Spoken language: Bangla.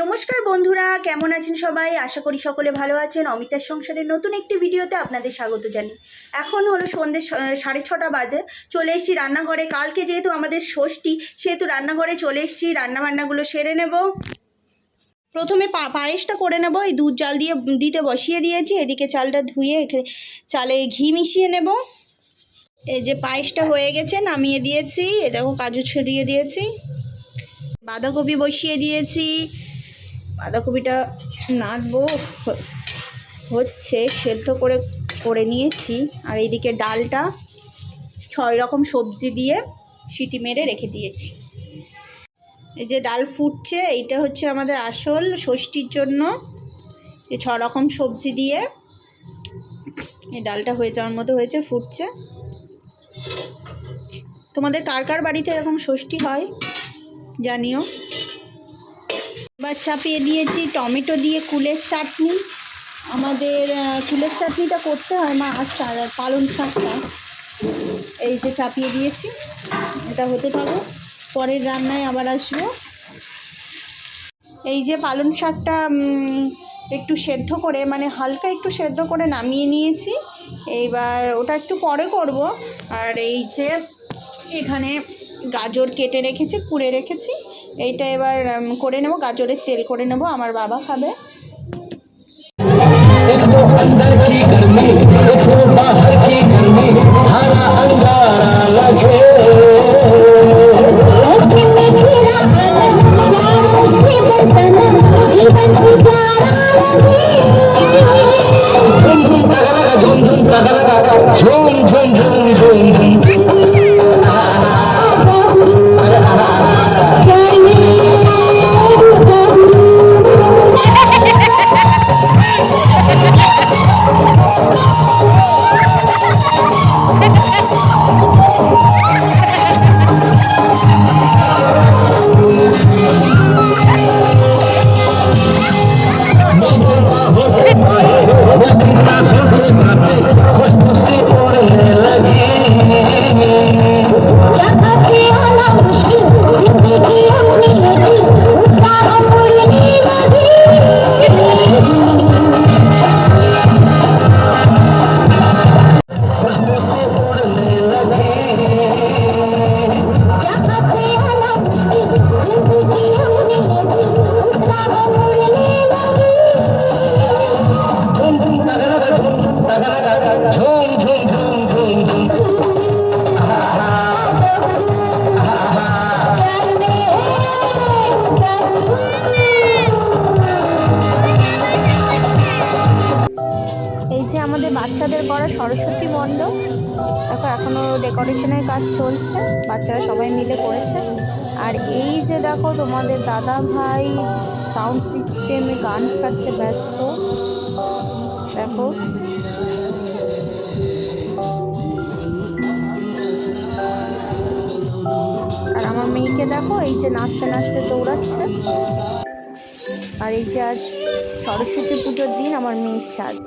নমস্কার বন্ধুরা, কেমন আছেন সবাই? আশা করি সকলে ভালো আছেন। অমিতার সংসারের নতুন একটি ভিডিওতে আপনাদের স্বাগত জানি এখন হলো সন্ধ্যে সাড়ে ছটা বাজে। চলে এসেছি রান্নাঘরে। কালকে যেহেতু আমাদের ষষ্ঠী, সেহেতু রান্নাঘরে চলে এসেছি। রান্নাবান্নাগুলো সেরে নেব। প্রথমে পায়েসটা করে নেব। এই দুধ জাল দিয়ে দিতে বসিয়ে দিয়েছি। এদিকে চালটা ধুয়ে চালে ঘি মিশিয়ে নেব। এই যে পায়েসটা হয়ে গেছে, নামিয়ে দিয়েছি। এ দেখো কাজু ছড়িয়ে দিয়েছি। বাঁধাকপি বসিয়ে দিয়েছি। বাঁধাকপিটা নাড়বো। হচ্ছে, সেদ্ধ করে করে নিয়েছি। আর এইদিকে ডালটা ছয় রকম সবজি দিয়ে সিটি মেরে রেখে দিয়েছি। এই যে ডাল ফুটছে, এইটা হচ্ছে আমাদের আসল ষষ্ঠীর জন্য। এই ছ রকম সবজি দিয়ে এই ডালটা হয়ে যাওয়ার মতো হয়েছে, ফুটছে। তোমাদের কার কার বাড়িতে এরকম ষষ্ঠী হয়? জানিও। এবার চাপিয়ে দিয়েছি টমেটো দিয়ে কুলের চাটনি। আমাদের কুলের চাটনিটা করতে হয় মা আর পালং শাকটা। এই যে চাপিয়ে দিয়েছি, এটা হতে থাকো। পরের রান্নায় আবার আসব। এই যে পালং শাকটা একটু সেদ্ধ করে মানে হালকা একটু সেদ্ধ করে নামিয়ে নিয়েছি। এইবার ওটা একটু পরে করব। আর এই যে এখানে গাজর কেটে রেখেছি কুড়ে রেখেছি এইটা এবার করে নেব গাজরের তেল করে নেব আমার বাবা খাবে ঝুম ঝুম ঝুম আমাদের বাচ্চাদের করা সরস্বতী মণ্ডপ। দেখো এখনও ডেকোরেশনের কাজ চলছে। বাচ্চারা সবাই মিলে করেছে। আর এই যে দেখো, তোমাদের দাদা ভাই সাউন্ড সিস্টেমে গান ছাড়তে ব্যস্ত। দেখো। আর আমার মেয়েকে দেখো, এই যে নাচতে নাচতে দৌড়াচ্ছে। আর এই যে আজ সরস্বতী পুজোর দিন, আমার মেয়ের সাজ।